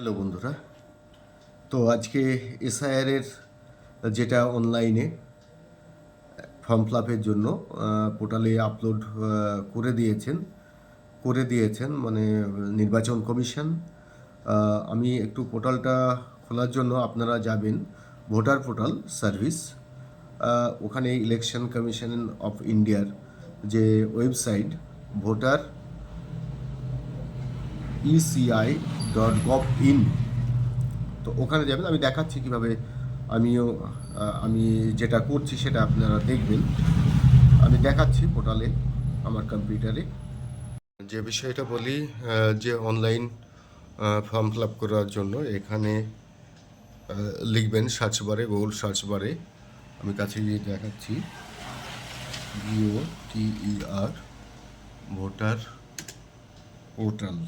Hello বন্ধুরা। তো আজকে এসআইআরের যেটা অনলাইনে ফর্ম ফিলাপের জন্য পোর্টালে আপলোড করে দিয়েছেন। করে দিয়েছেন মানে নির্বাচন কমিশন। আমি একটু পোর্টালটা খোলার জন্য আপনারা যাবেন, ভোটার পোর্টাল সার্ভিস ওখানে ইলেকশন কমিশন অফ ইন্ডিয়ার যে website voter ECI dot gov in তো ওখানে যাবেন, আমি দেখাচ্ছি কীভাবে আমিও আমি যেটা করছি সেটা আপনারা দেখবেন। আমি দেখাচ্ছি পোর্টালে আমার কম্পিউটারে যে বিষয়টা বলি যে অনলাইন ফর্ম ফিল আপ করার জন্য এখানে লিখবেন সার্চ বারে গুগল সার্চ বারে আমি কাছে গিয়ে দেখাচ্ছি। V O T E R voter portal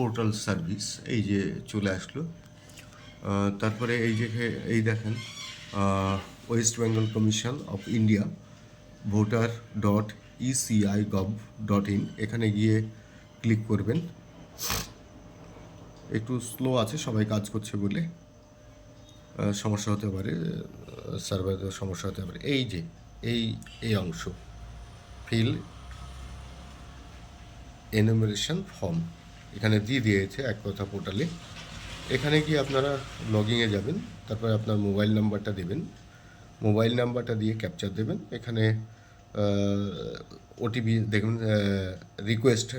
portal service, এই যে চলে আসলো। তারপরে এই যে এই দেখেন West Bengal commission of India voter dot ECI gov dot in এখানে গিয়ে ক্লিক করবেন। একটু স্লো আছে, সবাই কাজ করছে বলে। সমস্যা হতে পারে সার্ভারের সমস্যা হতে পারে। এই যে, এই এই অংশ। ফিল এনুমারেশন ফর্ম এখানে দিয়ে দিয়েছে এক কথা পোর্টালে এখানে গিয়ে আপনারা লগিংয়ে যাবেন, তারপরে আপনার মোবাইল নাম্বারটা দেবেন। মোবাইল নাম্বারটা দিয়ে ক্যাপচার দেবেন। এখানে ওটিপি দেখবেন রিকোয়েস্ট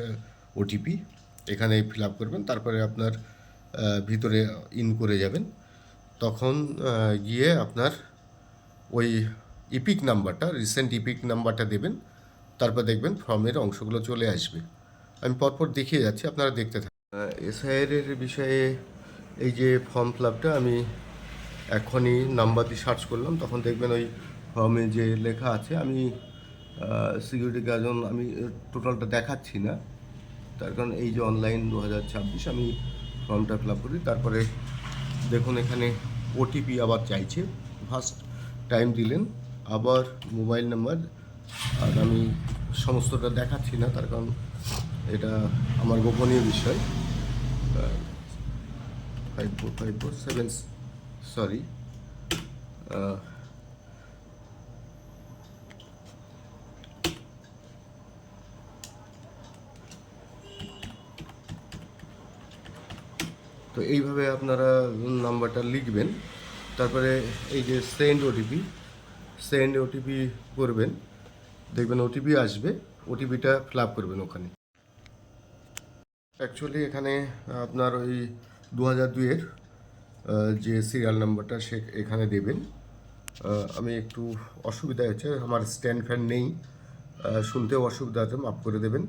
ওটিপি এখানে ফিল আপ করবেন। তারপরে আপনার ভিতরে ইন করে যাবেন। তখন গিয়ে আপনার ওই ইপিক নাম্বারটা রিসেন্ট ইপিক নাম্বারটা দেবেন। তারপর দেখবেন ফর্মের অংশগুলো চলে আসবে। আমি পরপর দেখিয়ে যাচ্ছি, আপনারা দেখতে থাকুন। এসআইআর বিষয়ে এই যে ফর্ম ফিলাপটা আমি এখনই নাম্বার দিয়ে সার্চ করলাম, তখন দেখবেন ওই ফর্মে যে লেখা আছে, আমি সিকিউরিটি গার্জন আমি টোটালটা দেখাচ্ছি না। তার কারণ এই যে অনলাইন দু হাজার ছাব্বিশ আমি ফর্মটা ফিল আপ করি, তারপরে দেখুন এখানে ওটিপি আবার চাইছে। ফার্স্ট টাইম দিলেন, আবার মোবাইল নাম্বার আর আমি সমস্তটা দেখাচ্ছি না, তার কারণ এটা আমার গোপনীয় বিষয়। Five four five four seven sorry তো এইভাবে আপনারা নাম্বারটা লিখবেন। তারপরে এই যে সেন্ড ওটিপি সেন্ড ওটিপি করবেন। দেখবেন ওটিপি আসবে ওটিপিটা ফ্লাপ করবেন ওখানে। অ্যাকচুয়ালি এখানে আপনার ওই দু হাজার দুইয়ের যে সিরিয়াল নাম্বারটা সে এখানে দেবেন। আমি একটু অসুবিধা হচ্ছে আমার স্ট্যান্ড ফ্যান নেই। শুনতেও অসুবিধা আছে, মাফ করে দেবেন।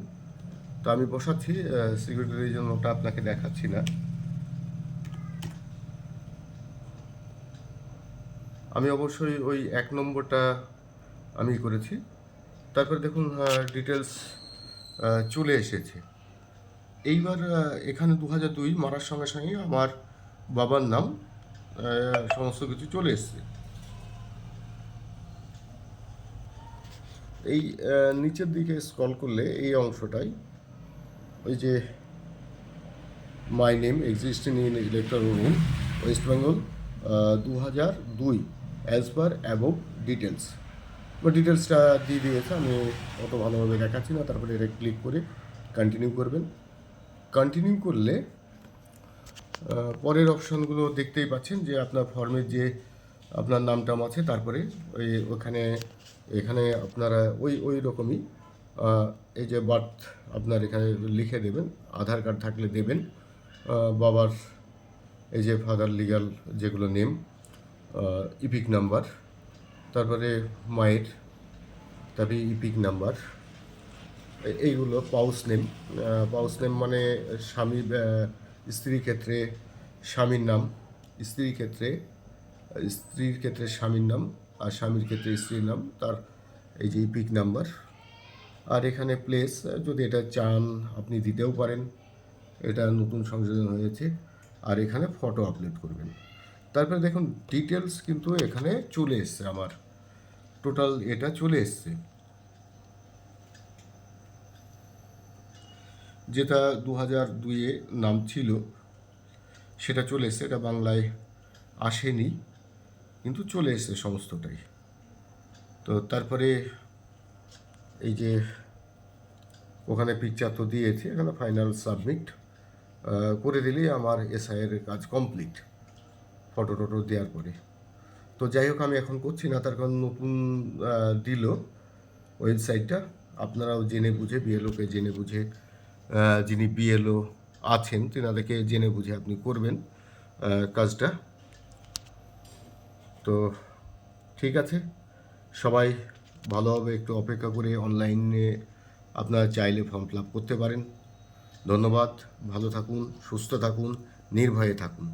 তো আমি বসাচ্ছি সিকিউরিটির জন্য ওটা আপনাকে দেখাচ্ছি না। আমি অবশ্যই ওই এক নম্বরটা আমি করেছি। তারপরে দেখুন ডিটেলস চলে এসেছে। এইবার এখানে দু হাজার দুই মারার সঙ্গে সঙ্গে আমার বাবার নাম সমস্ত কিছু চলে এসছে। এই নিচের দিকে স্ক্রল করলে এই অংশটাই, ওই যে my name existing in electoral roll West Bengal দু হাজার দুই অ্যাজ পার অ্যাবভ ডিটেলস বা ডিটেলসটা দিয়ে দিয়েছে, আমি অত ভালোভাবে দেখাচ্ছি না, তারপরে এটা ক্লিক করে কন্টিনিউ করবেন। কন্টিনিউ করলে পরের অপশনগুলো দেখতেই পাচ্ছেন যে আপনার ফর্মের যে আপনার নাম টাম আছে, তারপরে ওই ওখানে, এখানে আপনারা ওই ওই রকমই এই যে বার্থ আপনার এখানে লিখে দেবেন, আধার কার্ড থাকলে দেবেন বাবার এই যে ফাদার লিগাল যেগুলো নেম ইপিক নাম্বার তারপরে মায়ের, তারপরে ইপিক নাম্বার এ- এইগুলো পাউস নেম পাউস নেম মানে স্বামী স্ত্রীর ক্ষেত্রে স্বামীর নাম, স্ত্রীর ক্ষেত্রে স্ত্রীর ক্ষেত্রে স্বামীর নাম আর স্বামীর ক্ষেত্রে স্ত্রীর নাম, তার এই যে পিক নাম্বার। আর এখানে প্লেস যদি এটা চান, আপনি দিতেও পারেন। এটা নতুন সংযোজন হয়েছে। আর এখানে ফটো আপলোড করবেন। তারপরে দেখুন ডিটেলস কিন্তু এখানে চলে এসছে আমার। টোটাল এটা চলে এসছে। যেটা দু হাজার দুইয়ে নাম ছিল, সেটা চলে এসছে। এটা বাংলায় আসেনি, কিন্তু চলে এসছে সমস্তটাই। তো তারপরে এই যে ওখানে পিকচার তো দিয়েছি, এখানে ফাইনাল সাবমিট করে দিলেই আমার এসআইয়ের কাজ কমপ্লিট ফটো টটো দেওয়ার পরে। তো যাই হোক, আমি এখন করছি না, তার কারণ নতুন দিল ওয়েবসাইটটা। আপনারাও জেনে বুঝে বিএলওকে জেনে বুঝে যিনি বিএলও আছেন, তেনাদেরকে জেনে বুঝে আপনি করবেন কাজটা। তো ঠিক আছে, সবাই ভালোভাবে একটু অপেক্ষা করে অনলাইনে আপনারা চাইলে ফর্ম ফিল করতে পারেন। ধন্যবাদ, ভালো থাকুন, সুস্থ থাকুন, নির্ভয়ে থাকুন।